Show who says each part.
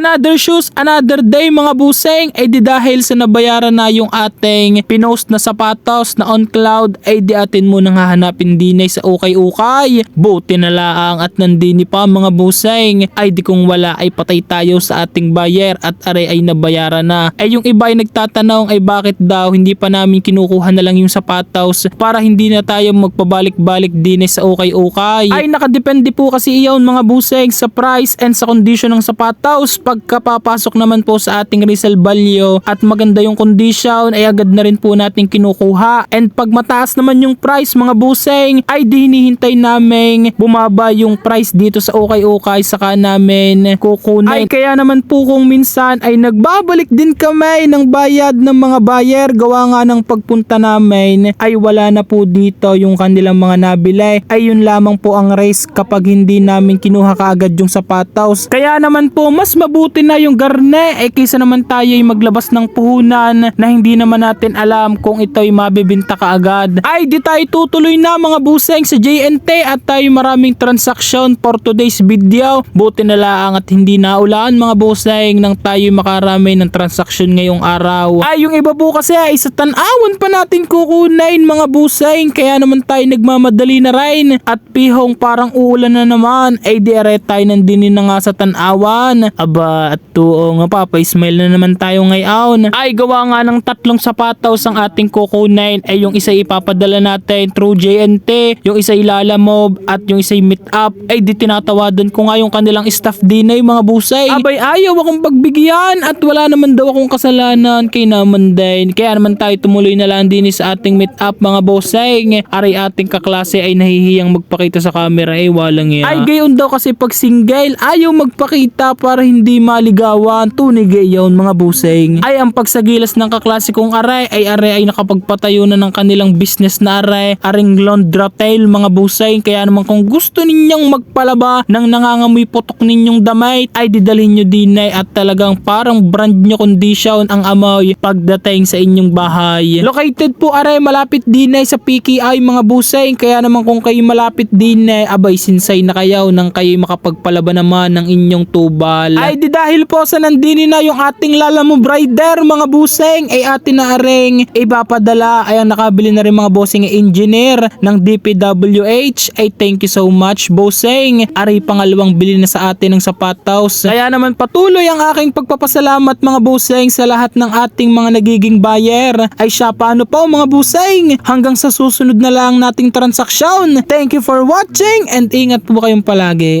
Speaker 1: Another shoes, another day mga buseng ay di dahil sa nabayaran na yung ating pinost na sapatos na on cloud ay di atin mo nang hahanapin din ay sa ukay-ukay. Buti na laang at nandini pa mga buseng ay di kung wala ay patay tayo sa ating buyer at are ay nabayaran na. Ay yung iba ay nagtatanong ay bakit daw hindi pa namin kinukuha na lang yung sapatos para hindi na tayo magpabalik-balik din ay sa ukay-ukay. Ay nakadepende po kasi iyon mga buseng sa price and sa condition ng sapatos pagkapapasok naman po sa ating resale value at maganda yung condition ay agad na rin po natin kinukuha and pag mataas naman yung price mga buseng ay di hinihintay namin bumaba yung price dito sa ukay-ukay saka namin kukunin. Ay kaya naman po kung minsan ay nagbabalik din kami ng bayad ng mga buyer gawa nga ng pagpunta namin ay wala na po dito yung kanilang mga nabili ay yun lamang po ang race kapag hindi namin kinuha kaagad yung sapatos. Kaya naman po mas mabuti na yung garne eh kaysa naman tayo ay maglabas ng puhunan na hindi naman natin alam kung ito ay mabibinta kaagad. Ay di tayo tutuloy na mga buseng sa JNT at tayo maraming transaction for today's video. Buti na lang at hindi naulaan mga buseng nang tayo makarami ng transaction ngayong araw. Ay yung iba po kasi ay sa tanawan pa natin kukunain mga buseng kaya naman tayo nagmamadali na rin at pihong parang uulan na naman ay di are tayo nandinin na nga sa tanawan. Aba at tuo nga pa pa-smile na naman tayo ngayon. Ay gawa nga ng tatlong sapatos ang ating kukunain ay yung isa ipapadala natin through JNT, yung isa ilalamob at yung isa meet up ay di tinatawadan ko nga yung kanilang staff din ay mga busay. Abay ayaw akong pagbigyan at wala naman daw akong kasalanan kay naman din. Kaya naman tayo tumuloy na lang din sa ating meet up mga busay. Aray ating kaklase ay nahihiyang magpakita sa camera ay walang yan. Ay gayon daw kasi pag single ayaw magpakita para hindi maligawan. Tunay gayon mga busing. Ay ang pagsagilas ng kaklase kong aray ay aray ay nakapagpatayo na ng kanilang business na aray. Aring laundratail mga busing. Kaya naman kung gusto ninyong magpalaba ng nangangamoy putok ninyong damit ay didalhin nyo din ay at talagang parang brand nyo condition ang amoy pagdating sa inyong bahay. Located po aray malapit din ay sa PKI mga busing. Kaya naman kung kayo malapit din ay abay sinsay na kayo nang kayo makapagpalaba naman ng inyong tubal. Ay di dahil po sa nandini na yung ating lalamove rider mga busing ay atin na aring ipapadala ay ang nakabili na rin mga bossing engineer ng DPWH ay thank you so much bossing. Aray pangalawang bili na sa atin ng sapatos. Kaya naman patuloy ang aking pagpapasalamat mga bossing sa lahat ng ating mga nagiging buyer. Ay siya paano po mga bossing hanggang sa susunod na lang nating transaksyon. Thank you for watching and ingat po kayong palagi.